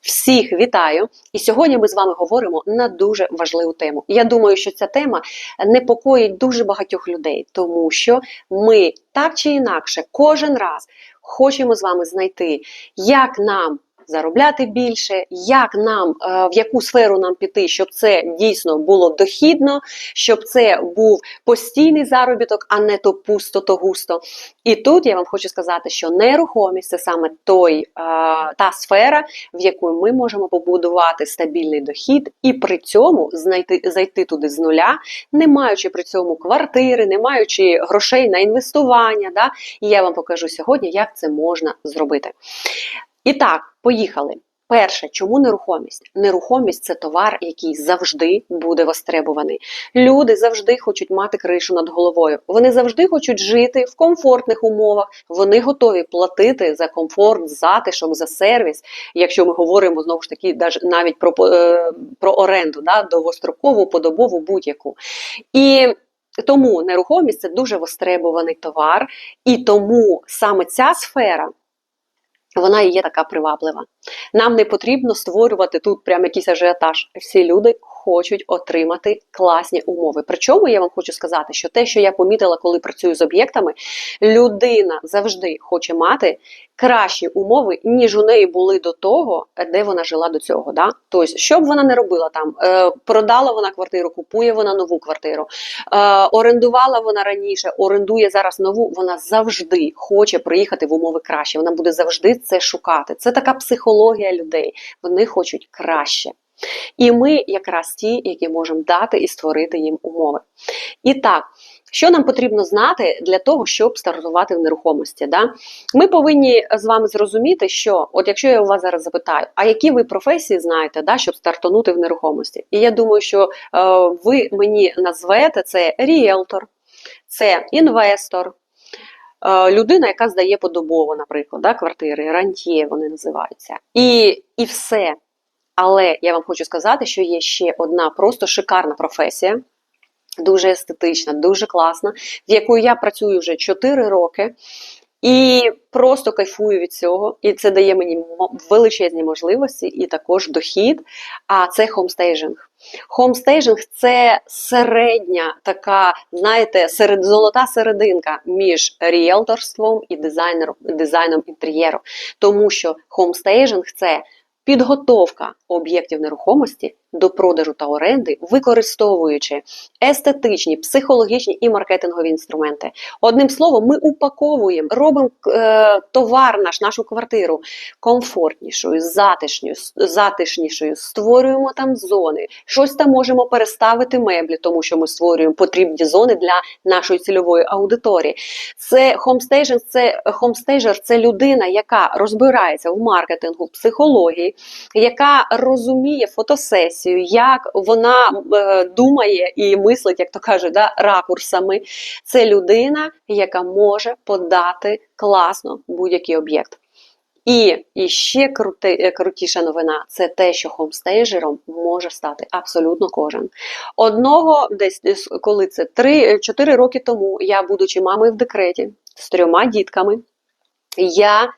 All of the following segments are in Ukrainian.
Всіх вітаю! І сьогодні ми з вами говоримо на дуже важливу тему. Я думаю, що ця тема непокоїть дуже багатьох людей, тому що ми так чи інакше кожен раз хочемо з вами знайти, як нам. Заробляти більше, як нам, е, в яку сферу нам піти, щоб це дійсно було дохідно, щоб це був постійний заробіток, а не то пусто, то густо. І тут я вам хочу сказати, що нерухомість це саме той, е, та сфера, в яку ми можемо побудувати стабільний дохід, і при цьому знайти зайти туди з нуля, не маючи при цьому квартири, не маючи грошей на інвестування. Да? І я вам покажу сьогодні, як це можна зробити. І так, поїхали. Перше, чому нерухомість? Нерухомість це товар, який завжди буде востребуваний. Люди завжди хочуть мати кришу над головою. Вони завжди хочуть жити в комфортних умовах. Вони готові платити за комфорт, затишок, за сервіс. Якщо ми говоримо знову ж таки, навіть про е, про оренду, да, довгострокову, подобову, будь-яку. І тому нерухомість це дуже востребуваний товар, і тому саме ця сфера. Вона і є така приваблива. Нам не потрібно створювати тут прям якийсь ажіотаж. Всі люди хочуть отримати класні умови. Причому я вам хочу сказати, що те, що я помітила, коли працюю з об'єктами, людина завжди хоче мати кращі умови, ніж у неї були до того, де вона жила до цього. Да? Тобто, що б вона не робила там, е, продала вона квартиру, купує вона нову квартиру, е, орендувала вона раніше, орендує зараз нову. Вона завжди хоче приїхати в умови краще. Вона буде завжди це шукати. Це така психологія людей. Вони хочуть краще. І ми якраз ті, які можемо дати і створити їм умови. І так, що нам потрібно знати для того, щоб стартувати в нерухомості? Да? Ми повинні з вами зрозуміти, що, от якщо я у вас зараз запитаю, а які ви професії знаєте, да, щоб стартанути в нерухомості? І я думаю, що е, ви мені назвете це ріелтор, це інвестор. Е, людина, яка здає подобово, наприклад, да, квартири, рантьє вони називаються. І, І все. Але я вам хочу сказати, що є ще одна просто шикарна професія, дуже естетична, дуже класна, в якої я працюю вже 4 роки. І просто кайфую від цього, і це дає мені величезні можливості і також дохід. А це хомстейжинг. Хомстейжинг це середня така, знаєте, серед золота серединка між ріелторством і дизайнером, дизайном інтер'єру. Тому що хомстейжинг це підготовка об'єктів нерухомості до продажу та оренди, використовуючи естетичні, психологічні і маркетингові інструменти. Одним словом, ми упаковуємо, робимо е, товар наш, нашу квартиру комфортнішою, затишнішою, затишнішою, створюємо там зони, щось там можемо переставити меблі, тому що ми створюємо потрібні зони для нашої цільової аудиторії. Це хомстейжер, це хомстейжер, це людина, яка розбирається в маркетингу, в психології, яка розуміє фотосесію професію, як вона е, думає і мислить, як то кажуть, да, ракурсами. Це людина, яка може подати класно будь-який об'єкт. І, і ще крути, е, крутіша новина це те, що хомстейджером може стати абсолютно кожен. Одного, десь коли це 3-4 роки тому, я, будучи мамою в декреті з трьома дітками, я Е,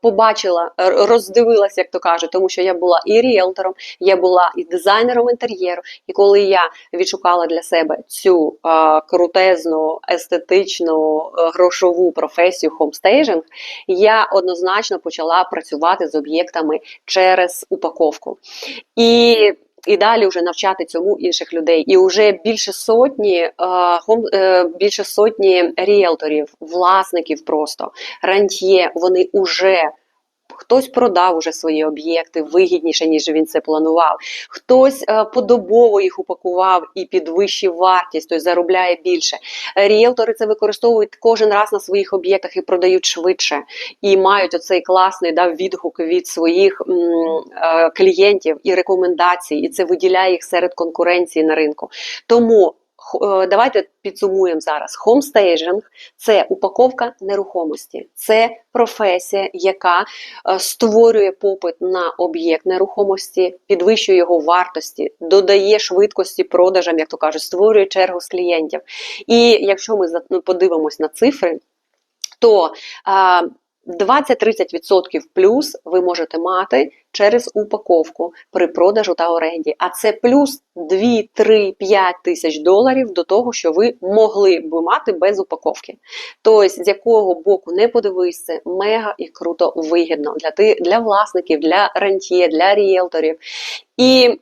побачила, роздивилася, як то кажуть, тому що я була і ріелтором, я була і дизайнером інтер'єру. І коли я відшукала для себе цю а, крутезну, естетичну, е, грошову професію хомстейжинг, я однозначно почала працювати з об'єктами через упаковку. І і далі вже навчати цьому інших людей. І вже більше сотні е, е, більше сотні ріелторів, власників просто рантьє, вони вже Хтось продав уже свої об'єкти вигідніше, ніж він це планував. Хтось е, подобово їх упакував і підвищив вартість, тобто заробляє більше. Ріелтори це використовують кожен раз на своїх об'єктах і продають швидше. І мають оцей класний да, відгук від своїх м, е, клієнтів і рекомендацій, і це виділяє їх серед конкуренції на ринку. Тому давайте підсумуємо зараз. Хомстейджинг це упаковка нерухомості, це професія, яка е, створює попит на об'єкт нерухомості, підвищує його вартості, додає швидкості продажам, як то кажуть, створює чергу з клієнтів. І якщо ми ну, подивимось на цифри, то 20-30% плюс ви можете мати через упаковку при продажу та оренді. А це плюс 2, 3, 5 тисяч доларів до того, що ви могли б мати без упаковки. Тобто, з якого боку не подивись, мега і круто вигідно для, для власників, для рентє, для ріелторів. І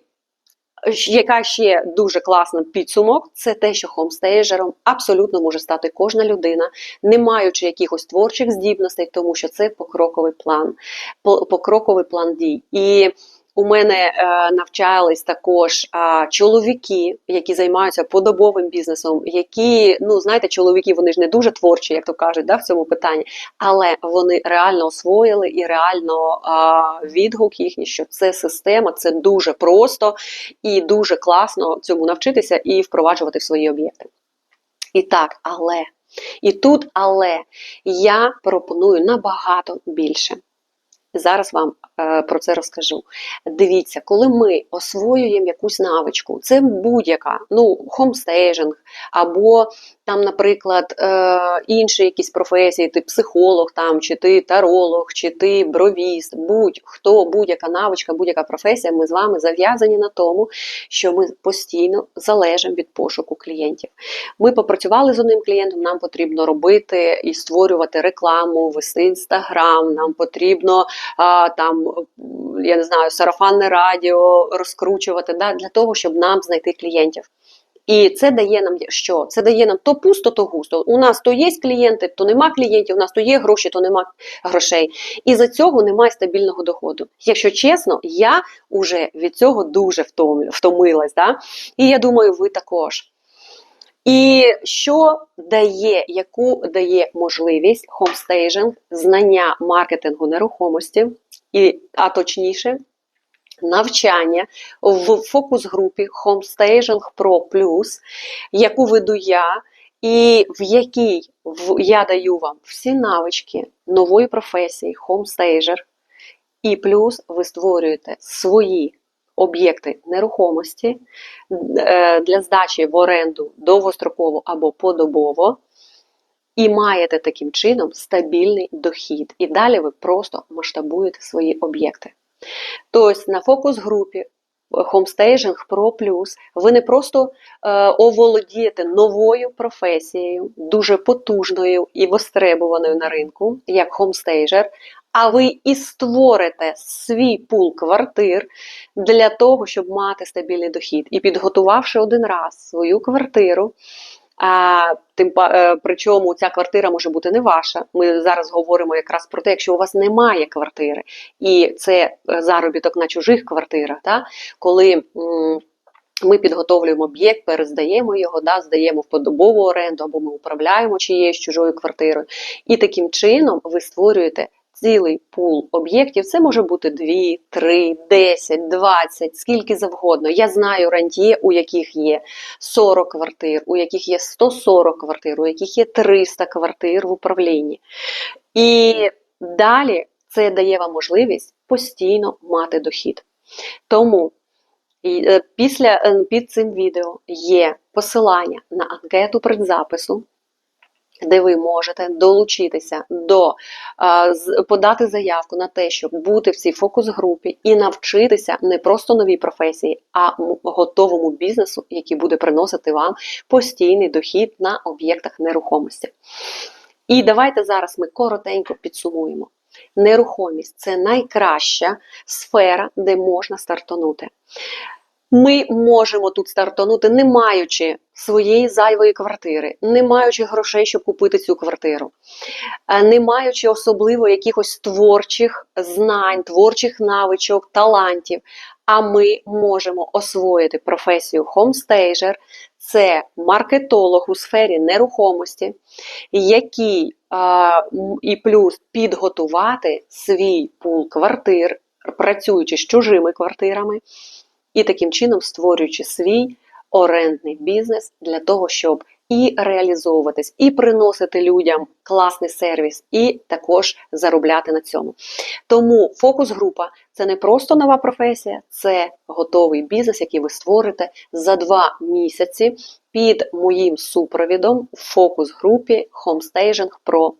яка ще дуже класна підсумок, це те, що хомстейджером абсолютно може стати кожна людина, не маючи якихось творчих здібностей, тому що це покроковий план, покроковий план дій. І у мене е, навчались також е, чоловіки, які займаються подобовим бізнесом, які, ну знаєте, чоловіки вони ж не дуже творчі, як то кажуть, да, в цьому питанні, але вони реально освоїли і реально е, відгук їхній, що це система, це дуже просто і дуже класно цьому навчитися і впроваджувати в свої об'єкти. І так, але і тут, але я пропоную набагато більше. Зараз вам е, про це розкажу. Дивіться, коли ми освоюємо якусь навичку, це будь-яка, ну, хомстейжинг, або там, наприклад, е, інші якісь професії, ти психолог, там, чи ти таролог, чи ти бровіст, будь-хто, будь-яка навичка, будь-яка професія, ми з вами зав'язані на тому, що ми постійно залежимо від пошуку клієнтів. Ми попрацювали з одним клієнтом, нам потрібно робити і створювати рекламу, вести інстаграм, нам потрібно там, я не знаю, сарафанне радіо розкручувати да, для того, щоб нам знайти клієнтів. І це дає нам що? Це дає нам то пусто, то густо. У нас то є клієнти, то нема клієнтів, у нас то є гроші, то нема грошей. І за цього немає стабільного доходу. Якщо чесно, я вже від цього дуже втомилась. Да? І я думаю, ви також. І що дає, яку дає можливість хомстейжинг, знання маркетингу нерухомості, і, а точніше, навчання в фокус-групі Homestaging Pro Plus, яку веду я, і в якій я даю вам всі навички нової професії хомстейджер, і плюс ви створюєте свої об'єкти нерухомості е, для здачі в оренду довгостроково або подобово. І маєте таким чином стабільний дохід. І далі ви просто масштабуєте свої об'єкти. Тобто на фокус-групі Homestaging Pro Plus ви не просто е, оволодієте новою професією, дуже потужною і востребованою на ринку, як хомстейджер, а ви і створите свій пул квартир для того, щоб мати стабільний дохід. І підготувавши один раз свою квартиру, а, тим па- е, причому ця квартира може бути не ваша. Ми зараз говоримо якраз про те, якщо у вас немає квартири, і це е, заробіток на чужих квартирах, та, коли. м, ми підготовлюємо об'єкт, перездаємо його, да, здаємо в подобову оренду, або ми управляємо чиєюсь чужою квартирою. І таким чином ви створюєте цілий пул об'єктів. Це може бути 2, 3, 10, 20, скільки завгодно. Я знаю рантьє, у яких є 40 квартир, у яких є 140 квартир, у яких є 300 квартир в управлінні. І далі це дає вам можливість постійно мати дохід. Тому е, після е, під цим відео є посилання на анкету предзапису, де ви можете долучитися до подати заявку на те, щоб бути в цій фокус-групі і навчитися не просто новій професії, а готовому бізнесу, який буде приносити вам постійний дохід на об'єктах нерухомості. І давайте зараз ми коротенько підсумуємо. Нерухомість це найкраща сфера, де можна стартанути. Ми можемо тут стартанути, не маючи своєї зайвої квартири, не маючи грошей, щоб купити цю квартиру, е, не маючи особливо якихось творчих знань, творчих навичок, талантів. А ми можемо освоїти професію хомстейджер, це маркетолог у сфері нерухомості, який а, і плюс підготувати свій пул квартир, працюючи з чужими квартирами, і таким чином створюючи свій орендний бізнес для того, щоб і реалізовуватись, і приносити людям класний сервіс, і також заробляти на цьому. Тому фокус-група це не просто нова професія, це готовий бізнес, який ви створите за два місяці під моїм супровідом в фокус-групі Homestaging Pro.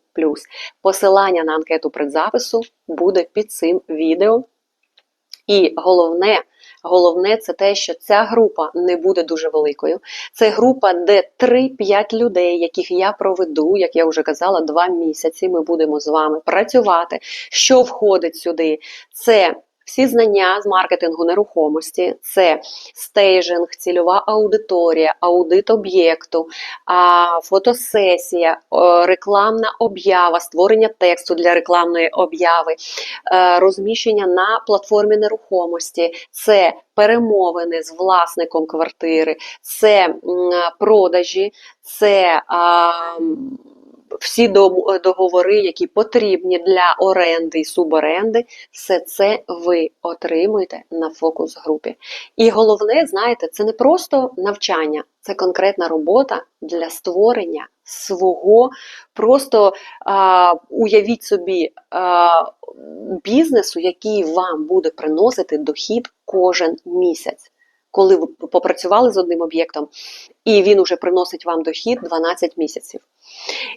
Посилання на анкету предзапису буде під цим відео. І головне, головне це те, що ця група не буде дуже великою. Це група, де 3-5 людей, яких я проведу, як я вже казала, 2 місяці. Ми будемо з вами працювати. Що входить сюди? Це всі знання з маркетингу нерухомості, це стейжинг, цільова аудиторія, аудит об'єкту, фотосесія, рекламна об'ява, створення тексту для рекламної об'яви, е, розміщення на платформі нерухомості, це перемовини з власником квартири, це продажі, це всі договори, які потрібні для оренди і суборенди, все це ви отримуєте на фокус групі. І головне, знаєте, це не просто навчання, це конкретна робота для створення свого. Просто а, уявіть собі а, бізнесу, який вам буде приносити дохід кожен місяць. Коли ви попрацювали з одним об'єктом, і він уже приносить вам дохід 12 місяців.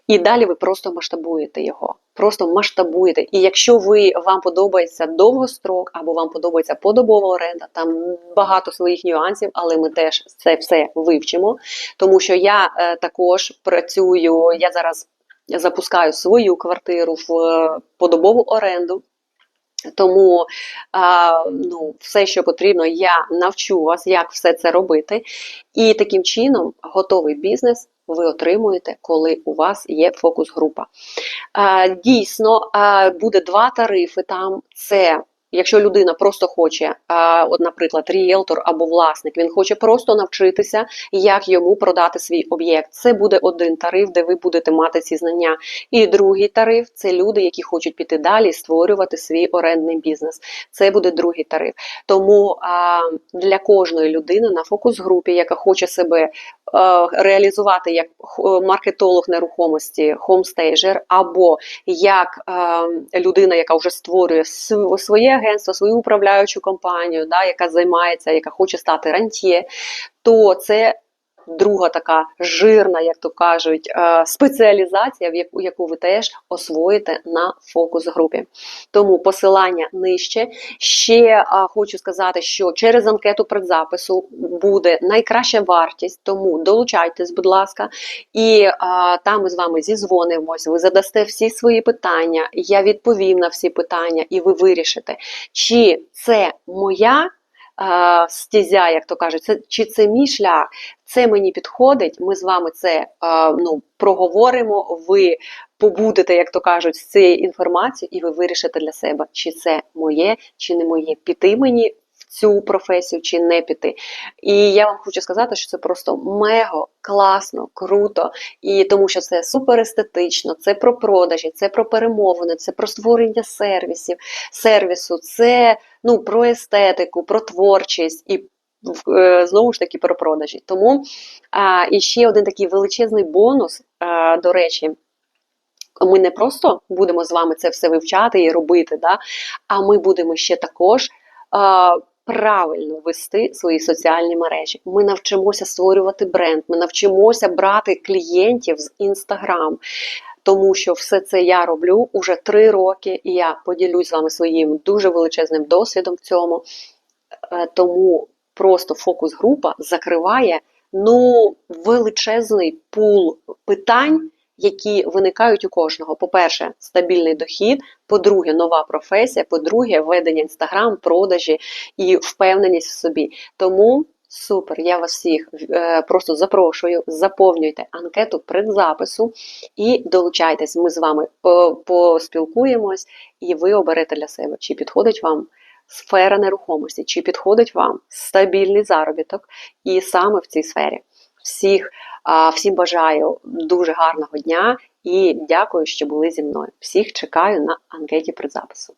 І далі ви просто масштабуєте його. Просто масштабуєте. І якщо ви вам подобається довгострок або вам подобається подобова оренда, там багато своїх нюансів, але ми теж це все вивчимо. Тому що я е, також працюю, я зараз запускаю свою квартиру в е, подобову оренду. Тому а, ну, все, що потрібно, я навчу вас, як все це робити. І таким чином готовий бізнес ви отримуєте, коли у вас є фокус-група. Дійсно, а, буде два тарифи там. Це Якщо людина просто хоче, от, наприклад, ріелтор або власник, він хоче просто навчитися, як йому продати свій об'єкт. Це буде один тариф, де ви будете мати ці знання. І другий тариф це люди, які хочуть піти далі створювати свій орендний бізнес. Це буде другий тариф. Тому а, для кожної людини на фокус-групі, яка хоче себе реалізувати як маркетолог нерухомості, хомстейджер, або як людина, яка вже створює своє агентство, свою управляючу компанію, да, яка займається, яка хоче стати рантьє, то це друга така жирна, як то кажуть, е, спеціалізація, яку, ви теж освоїте на фокус-групі. Тому посилання нижче. Ще хочу сказати, що через анкету предзапису буде найкраща вартість, тому долучайтесь, будь ласка, і а, там ми з вами зізвонимось, ви задасте всі свої питання, я відповім на всі питання, і ви вирішите, чи це моя. Е, Стезя, як то кажуть, це чи це мій шлях, це мені підходить. Ми з вами це е, ну, проговоримо. Ви побудете, як то кажуть, з цією інформацією, і ви вирішите для себе, чи це моє, чи не моє, піти мені цю професію, чи не піти. І я вам хочу сказати, що це просто мега класно, круто, і тому що це супер естетично, це про продажі, це про перемовини, це про створення сервісів, сервісу, це ну, про естетику, про творчість і е, знову ж таки про продажі. Тому а, і ще один такий величезний бонус, а, до речі. Ми не просто будемо з вами це все вивчати і робити, да? а ми будемо ще також а, правильно вести свої соціальні мережі. Ми навчимося створювати бренд, ми навчимося брати клієнтів з Інстаграм. Тому що все це я роблю уже три роки, і я поділюсь з вами своїм дуже величезним досвідом в цьому. Е, Тому просто фокус-група закриває ну, величезний пул питань, які виникають у кожного. По-перше, стабільний дохід, по-друге, нова професія, по-друге, ведення інстаграм, продажі і впевненість в собі. Тому супер, я вас всіх е, просто запрошую, заповнюйте анкету предзапису і долучайтесь. Ми з вами по- поспілкуємось, і ви оберете для себе, чи підходить вам сфера нерухомості, чи підходить вам стабільний заробіток, і саме в цій сфері. Всіх, всім бажаю дуже гарного дня і дякую, що були зі мною. Всіх чекаю на анкеті предзапису.